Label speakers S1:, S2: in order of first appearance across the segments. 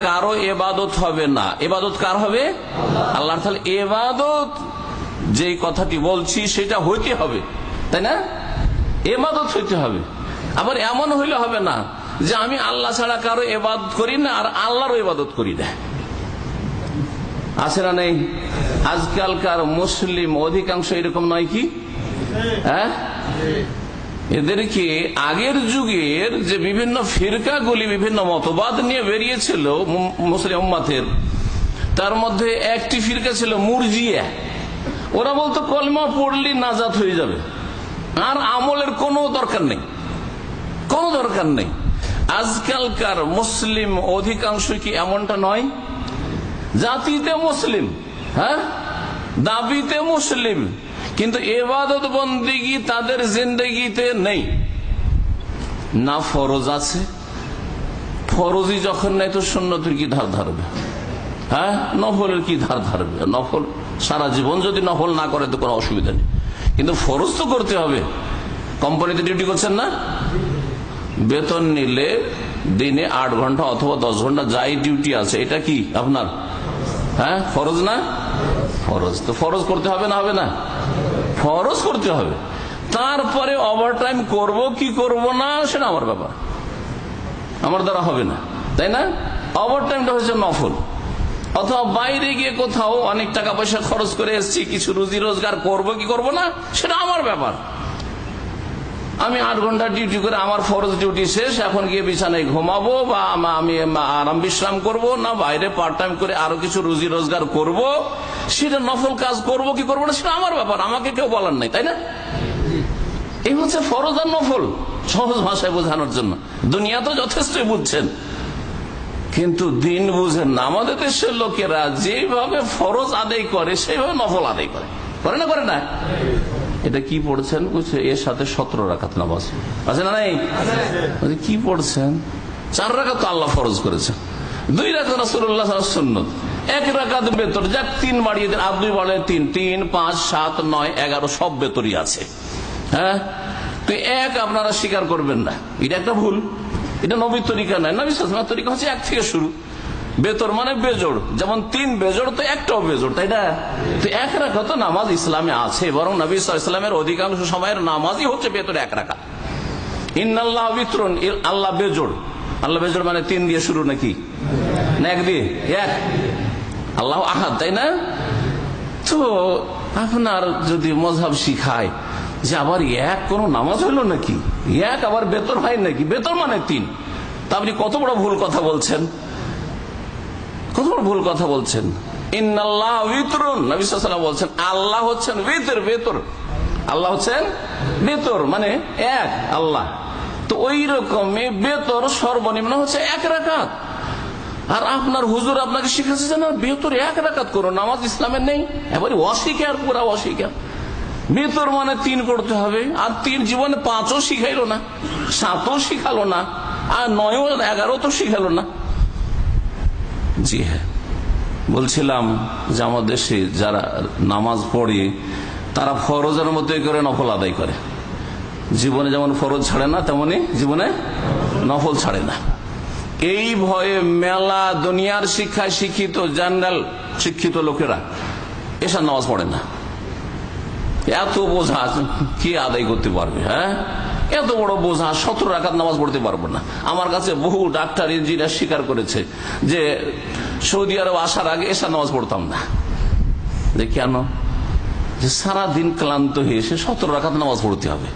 S1: কারও এবাদত হবে না। এবাদত কার হবে? আল্লাহ তাহলে এবাদত যে কথাটি বলছি, সেটা হইতে হবে, তাই না? এবাদত হইতে হবে। আবার এমন হইলে হবে না যে আমি আল্লাহ ছাড়া কারও এবাদত করি না আর আল্লাহরও এবাদত করি না। আছে না নেই? আজকালকার মুসলিম অধিকাংশ এরকম নয় কি? হ্যাঁ? এদেরকে আগের যুগের যে বিভিন্ন ফিরকাগুলি, বিভিন্ন মতবাদ নিয়ে বেরিয়েছিল মুসলিম তার মধ্যে একটি ফিরকা ছিল মুরজিয়া। ওরা বলতো, কলমা পড়লি নাজাত হয়ে যাবে। আর আমলের কোনো দরকার নেই। কোনো দরকার নেই। আজকালকার মুসলিম অধিকাংশ কি এমনটা নয়? জাতিতে মুসলিম হ্যাঁ? দাবিতে মুসলিম। কিন্তু এবাদত বন্দিগি তাদের জিন্দগিতে নেই। না ফরজ আছে, ফরজই যখন নেই তো সুন্নতির কি ধার ধারবে? হ্যাঁ? নফলের কি ধার ধারবে? নফল সারা জীবন যদি নফল না করে তো কোনো অসুবিধা নেই। কিন্তু ফরজ তো করতে হবে। কোম্পানিতে ডিউটি করছেন না? বেতন নিলে দিনে আট ঘণ্টা অথবা দশ ঘণ্টা যাই ডিউটি আছে। এটা কি আপনার? হ্যাঁ? ফরজ না? ফরজ। তো ফরজ করতে হবে না হবে না? ফরজ করতে হবে। তারপরে ওভার টাইম করব, কি করব না, সেটা আমার ব্যাপার। আমার দ্বারা হবে না, তাই না? ওভার টাইমটা হচ্ছে নফল। অথবা বাইরে গিয়ে কোথাও অনেক টাকা পয়সা খরচ করে এসছি, কিছু রুজি রোজগার করব, কি করব না, সেটা আমার ব্যাপার। আমি আট ঘণ্টা ডিউটি করে আমার ফরজ ডিউটি শেষ, এখন গিয়ে বিছানায় ঘুমাবো বা আমি আরাম বিশ্রাম করব না, বাইরে পার্ট টাইম করে আরও কিছু রুজি রোজগার করব, সেটা নফল কাজ করব, কি করব না, সেটা আমার ব্যাপার, আমাকে কেউ বলার নাই, তাই না? এই হচ্ছে ফরজ আর নফল, সহজ ভাষায় বোঝানোর জন্য। দুনিয়া তো যথেষ্টই বুঝছেন। কিন্তু দিন বুঝেন না আমাদের দেশের লোকেরা যেভাবে ফরজ আদায় করে, সেইভাবে নফল আদায় করে। করে না করে না? এটা কি পড়ছেন? এর সাথে সতেরো রাখাত নামাজ। আছে না নাই? কি পড়ছেন? চার রাখাত আল্লাহ ফরজ করেছেন। দুই রাখাত এক রাখাত বেতর যাক, তিন বাড়িয়ে দেন। আর দুই বাড়ে তিন তিন, পাঁচ, সাত, নয়, এগারো, সব বেতরই আছে। হ্যাঁ? তো এক আপনারা স্বীকার করবেন না। এটা একটা ভুল। এটা নবীর তরিকা নয়। নবী তরিকা হচ্ছে এক থেকে শুরু। বেতর মানে বেজোড়। যেমন তিন বেজোড় তো একটাও বেজোড়, তাই না? তো এক রাখা তো নামাজ ইসলামে আছে, বরং নবী ইসলামের অধিকাংশ সময়ের নামাজই হচ্ছে বেতর এক রাখা। ইন্নাল্লাহ বিতরণ আল্লাহ বেজোড়। আল্লাহ বেজোড় মানে তিন দিয়ে শুরু নাকি? না এক দিয়ে? এক। আল্লাহ আহাদ, তাই না? তো আপনার যদি মজাব শিখায় যে আবার এক কোন নামাজ হইল নাকি? এক আবার বেতর হয় নাকি? বেতর মানে তিন। তা আপনি কত বড় ভুল কথা বলছেন? কত বড় ভুল কথা বলছেন? বলছেন, আল্লাহ হচ্ছেন বেতর বেতর আল্লাহ হচ্ছেন বেতর মানে এক, আল্লাহ। তো ওই রকমই বেতর সর্বনিম্ন হচ্ছে এক রাকাত। আর আপনার হুজুর আপনাকে শিখেছে যে না বেতর এক রাকাত করো নামাজ ইসলামের নেই। এবারে অস্বীকার, পুরা অস্বীকার। বেতর মানে তিন করতে হবে, আর তিন জীবনে পাঁচও শিখাইলো না, সাতও শিখালো না, আর নয়ও এগারো তো শিখালো না। জি হ্যাঁ বলছিলাম যে আমার দেশে যারা নামাজ পড়ে, তারা ফরজের মধ্যে করে নফল আদায় করে। জীবনে যেমন ফরজ ছাড়ে না, তেমনি জীবনে নফল ছাড়ে না। এই ভয়ে মেলা দুনিয়ার শিক্ষায় শিক্ষিত, জেনারেল শিক্ষিত লোকেরা এসব নামাজ পড়ে না। এত বোঝা কি আদায় করতে পারবে হ্যাঁ? এত বড় বোঝা, সতেরো রাখাত নামাজ পড়তে পারব না। আমার কাছে বহু ডাক্তার, ইঞ্জিনিয়ার স্বীকার করেছে যে, সৌদি আরব আসার আগে এসা নামাজ পড়তাম না। যে কেন? যে সারাদিন ক্লান্ত হয়ে এসে সতেরো রাখাত নামাজ পড়তে হবে।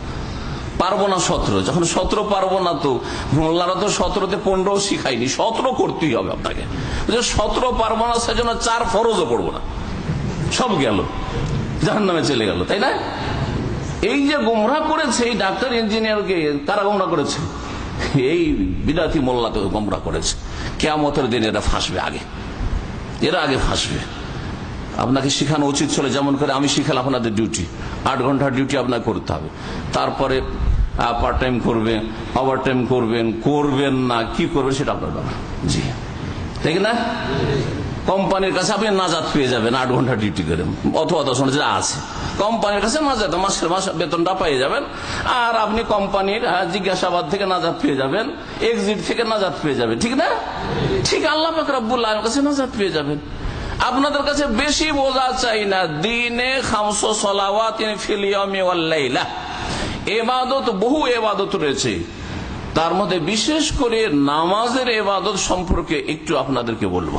S1: পারব না সতেরো, যখন সতেরো পারব না তো মোল্লারা তো সতেরোতে পনেরো শিখাইনি সতেরো করতেই হবে আপনাকে। সতেরো পারব না, সেজন্য চার ফরজও পড়ব না। সব গেল জাহান নামে চলে গেল, তাই না? এই যে গোমরা করেছে এই ডাক্তার, ইঞ্জিনিয়ারকে তারা গোমরা করেছে? এই বিরাতি মোল্লাকে গোমরা করেছে। কেয়ামতের দিন এরা ফাঁসবে আগে। এরা আগে ফাঁসবে। আপনাকে শেখানো উচিত ছিল যেমন করে আমি শিখালাম আপনাদের ডিউটি আট ঘণ্টার ডিউটি আপনাকে করতে হবে। তারপরে পার্ট টাইম করবেন ওভার টাইম করবেন করবেন না, কি করবেন সেটা আপনার জি। ঠিক না? কোম্পানির কাছে আপনি নাজাদ পেয়ে যাবেন আট ঘণ্টা ডিউটি করে। অথবা দশ ঘণ্টা যা আছে। কোম্পানির কাছে নাজাদ মাসের মাস বেতনটা পেয়ে যাবেন। আর আপনি কোম্পানির হ্যাঁ, জিজ্ঞাসাবাদ থেকে নাজাদ পেয়ে যাবেন। এক্সিট থেকে নাজাদ পেয়ে যাবেন ঠিক না? ঠিক আল্লাহ পাক রব্বুল কাছে নাজাদ পেয়ে যাবেন। আপনাদের কাছে বেশি বোঝা চাই না দিনে খামসো সলাওয়া তিনি ফিলিয়মি ওয়াল্লাইলা এবাদত বহু এবাদত রয়েছে। তার মধ্যে বিশেষ করে নামাজের এবাদত সম্পর্কে একটু আপনাদেরকে বলব।